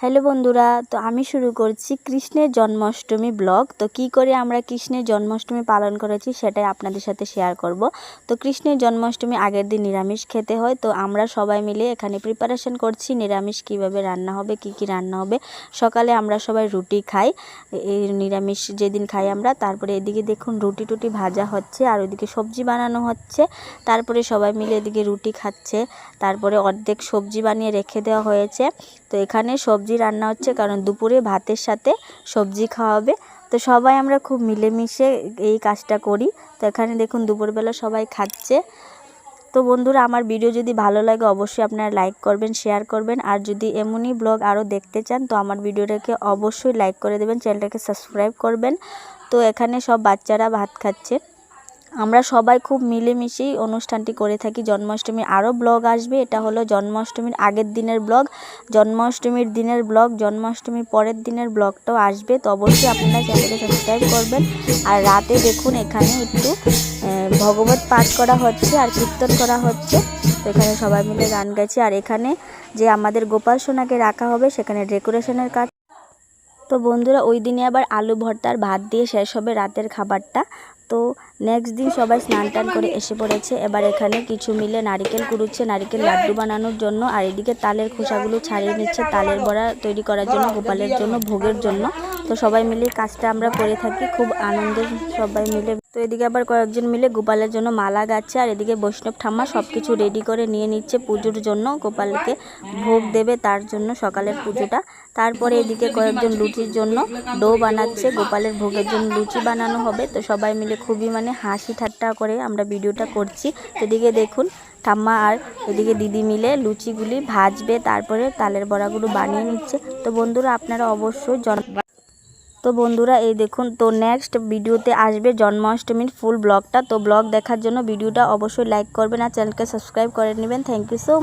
Hello বন্ধুরা, তো আমি শুরু করছি কৃষ্ণের জন্মাষ্টমী ব্লগ। তো কি করে আমরা কৃষ্ণের জন্মাষ্টমী পালন করেছি সেটাই আপনাদের সাথে শেয়ার করব। তো কৃষ্ণের জন্মাষ্টমী আগের দিন নিরামিষ খেতে হয়, তো আমরা সবাই মিলে এখানে প্রিপারেশন করছি নিরামিষ কীভাবে রান্না হবে, কি কি রান্না হবে। সকালে আমরা সবাই রুটি খাই এই নিরামিষ যেদিন খাই আমরা, তারপরে এদিকে দেখুন রুটি টুটি ভাজা হচ্ছে, আর ওইদিকে সবজি বানানো হচ্ছে। তারপরে সবাই মিলে এদিকে রুটি খাচ্ছে, তারপরে অর্ধেক সবজি বানিয়ে রেখে দেওয়া হয়েছে। তো এখানে সবজি রান্না হচ্ছে, কারণ দুপুরে ভাতের সাথে সবজি খাওয়া হবে। তো সবাই আমরা খুব মিলেমিশে এই কাজটা করি। তো এখানে দেখুন দুপুরবেলা সবাই খাচ্ছে। তো বন্ধুরা, আমার ভিডিও যদি ভালো লাগে অবশ্যই আপনারা লাইক করবেন, শেয়ার করবেন। আর যদি এমনই ব্লগ আরও দেখতে চান, তো আমার ভিডিওটাকে অবশ্যই লাইক করে দেবেন, চ্যানেলটাকে সাবস্ক্রাইব করবেন। তো এখানে সব বাচ্চারা ভাত খাচ্ছে। আমরা সবাই খুব মিলেমিশেই অনুষ্ঠানটি করে থাকি। জন্মাষ্টমীর আরও ব্লগ আসবে। এটা হলো জন্মাষ্টমীর আগের দিনের ব্লগ, জন্মাষ্টমীর দিনের ব্লগ, জন্মাষ্টমীর পরের দিনের ব্লগটাও আসবে। তো অবশ্যই আপনারা চ্যানেলকে সাবস্ক্রাইব করবেন। আর রাতে দেখুন এখানে একটু ভগবত পাঠ করা হচ্ছে আর কীর্তন করা হচ্ছে। তো এখানে সবাই মিলে গান গাইছে। আর এখানে যে আমাদের গোপাল সোনাকে রাখা হবে, সেখানে ডেকোরেশনের কাজ তো বন্ধুরা, ওই দিনে আবার আলু ভর্তার ভাত দিয়ে শেষ হবে রাতের খাবারটা। তো নেক্সট দিন সবাই স্নান টান করে এসে পড়েছে। এবার এখানে কিছু মিলে নারিকেল কুড়ুচ্ছে, নারিকেল লাড্ডু বানানোর জন্য। আর এদিকে তালের খোসাগুলো ছাড়িয়ে নিচ্ছে, তালের বড়া তৈরি করার জন্য, গোপালের জন্য, ভোগের জন্য। তো সবাই মিলে কাজটা আমরা করে থাকি, খুব আনন্দে সবাই মিলে। তো এদিকে আবার কয়েকজন মিলে গোপালের জন্য মালা গাচ্ছে, আর এদিকে বৈষ্ণব ঠাম্মা সব কিছু রেডি করে নিয়ে নিচ্ছে পুজোর জন্য। গোপালকে ভোগ দেবে তার জন্য সকালের পুজোটা। তারপরে এদিকে কয়েকজন লুচির জন্য ডো বানাচ্ছে, গোপালের ভোগের জন্য লুচি বানানো হবে। তো সবাই মিলে খুবই মানে হাসি ঠাট্টা করে আমরা ভিডিওটা করছি। এদিকে দেখুন, ঠাম্মা আর এদিকে দিদি মিলে লুচিগুলি ভাজবে, তারপরে তালের বড়াগুলো বানিয়ে নিচ্ছে। তো বন্ধুরা, আপনারা অবশ্যই জন তো বন্ধুরা, এই দেখুন, তো নেক্সট ভিডিওতে আসবে জন্মাষ্টমীর ফুল ব্লগটা তো ব্লগ দেখার জন্য ভিডিওটা অবশ্যই লাইক করবেন আর চ্যানেলকে সাবস্ক্রাইব করে নেবেন। Thank you so